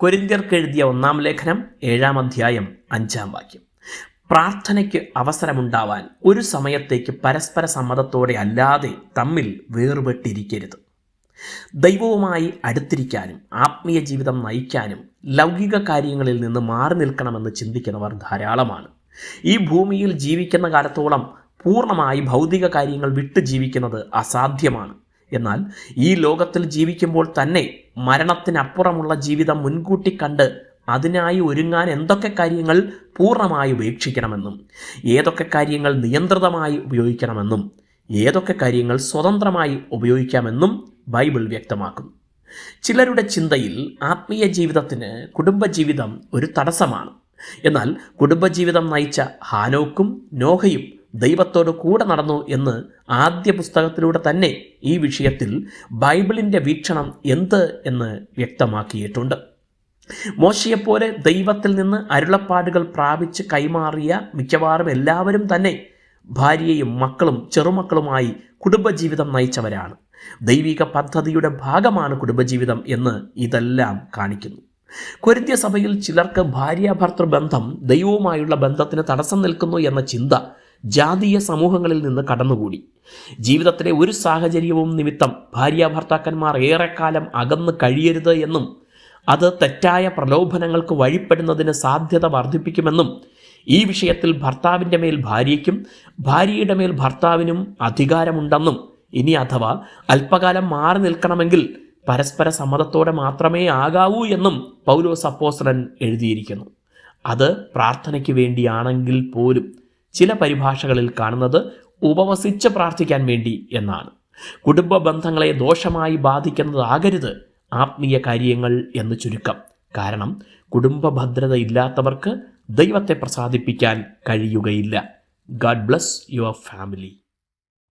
കൊരിന്ത്യർക്ക് എഴുതിയ ഒന്നാം ലേഖനം ഏഴാം അധ്യായം അഞ്ചാം വാക്യം. പ്രാർത്ഥനയ്ക്ക് അവസരമുണ്ടാവാൻ ഒരു സമയത്തേക്ക് പരസ്പര സമ്മതത്തോടെ അല്ലാതെ തമ്മിൽ വേർപെട്ടിരിക്കരുത്. ദൈവവുമായി അടുത്തിരിക്കാനും ആത്മീയ ജീവിതം നയിക്കാനും ലൗകിക കാര്യങ്ങളിൽ നിന്ന് മാറി നിൽക്കണമെന്ന് ചിന്തിക്കുന്നവർ ധാരാളമാണ്. ഈ ഭൂമിയിൽ ജീവിക്കുന്ന കാലത്തോളം പൂർണമായി ഭൗതിക കാര്യങ്ങൾ വിട്ട് ജീവിക്കുന്നത് അസാധ്യമാണ്. എന്നാൽ ഈ ലോകത്തിൽ ജീവിക്കുമ്പോൾ തന്നെ മരണത്തിനപ്പുറമുള്ള ജീവിതം മുൻകൂട്ടി കണ്ട് അതിനായി ഒരുങ്ങാൻ എന്തൊക്കെ കാര്യങ്ങൾ പൂർണമായി ഉപേക്ഷിക്കണമെന്നും ഏതൊക്കെ കാര്യങ്ങൾ നിയന്ത്രിതമായി ഉപയോഗിക്കണമെന്നും ഏതൊക്കെ കാര്യങ്ങൾ സ്വതന്ത്രമായി ഉപയോഗിക്കാമെന്നും ബൈബിൾ വ്യക്തമാക്കുന്നു. ചിലരുടെ ചിന്തയിൽ ആത്മീയ ജീവിതത്തിന് കുടുംബജീവിതം ഒരു തടസ്സമാണ്. എന്നാൽ കുടുംബജീവിതം നയിച്ച ഹാനോക്കും നോഹയും ദൈവത്തോട് കൂടെ നടന്നു എന്ന് ആദ്യ പുസ്തകത്തിലൂടെ തന്നെ ഈ വിഷയത്തിൽ ബൈബിളിന്റെ വീക്ഷണം എന്ത് എന്ന് വ്യക്തമാക്കിയിട്ടുണ്ട്. മോശയെപ്പോലെ ദൈവത്തിൽ നിന്ന് അരുളപ്പാടുകൾ പ്രാപിച്ച് കൈമാറിയ മിക്കവാറും എല്ലാവരും തന്നെ ഭാര്യയും മക്കളും ചെറുമക്കളുമായി കുടുംബജീവിതം നയിച്ചവരാണ്. ദൈവിക പദ്ധതിയുടെ ഭാഗമാണ് കുടുംബജീവിതം എന്ന് ഇതെല്ലാം കാണിക്കുന്നു. കൊരിന്ത്യ സഭയിൽ ചിലർക്ക് ഭാര്യാഭർത്തൃ ബന്ധം ദൈവവുമായുള്ള ബന്ധത്തിന് തടസ്സം നിൽക്കുന്നു എന്ന ചിന്ത ജാതീയ സമൂഹങ്ങളിൽ നിന്ന് കടന്നുകൂടി. ജീവിതത്തിലെ ഒരു സാഹചര്യവും നിമിത്തം ഭാര്യ ഭർത്താക്കന്മാർ ഏറെക്കാലം അകന്ന് കഴിയരുത് എന്നും അത് തെറ്റായ പ്രലോഭനങ്ങൾക്ക് വഴിപ്പെടുന്നതിന് സാധ്യത വർദ്ധിപ്പിക്കുമെന്നും ഈ വിഷയത്തിൽ ഭർത്താവിന്റെ മേൽ ഭാര്യയ്ക്കും ഭാര്യയുടെ മേൽ ഭർത്താവിനും അധികാരമുണ്ടെന്നും ഇനി അഥവാ അല്പകാലം മാറി നിൽക്കണമെങ്കിൽ പരസ്പര സമ്മതത്തോടെ മാത്രമേ ആകാവൂ എന്നും പൗലോസ് അപ്പോസ്തലൻ എഴുതിയിരിക്കുന്നു. അത് പ്രാർത്ഥനയ്ക്ക് വേണ്ടിയാണെങ്കിൽ പോലും ചില പരിഭാഷകളിൽ കാണുന്നത് ഉപവസിച്ച് പ്രാർത്ഥിക്കാൻ വേണ്ടി എന്നാണ്. കുടുംബ ബന്ധങ്ങളെ ദോഷമായി ബാധിക്കുന്നതാകരുത് ആത്മീയ കാര്യങ്ങൾ എന്ന് ചുരുക്കം. കാരണം കുടുംബ ഭദ്രത ഇല്ലാത്തവർക്ക് ദൈവത്തെ പ്രസാദിപ്പിക്കാൻ കഴിയുകയില്ല. God bless your family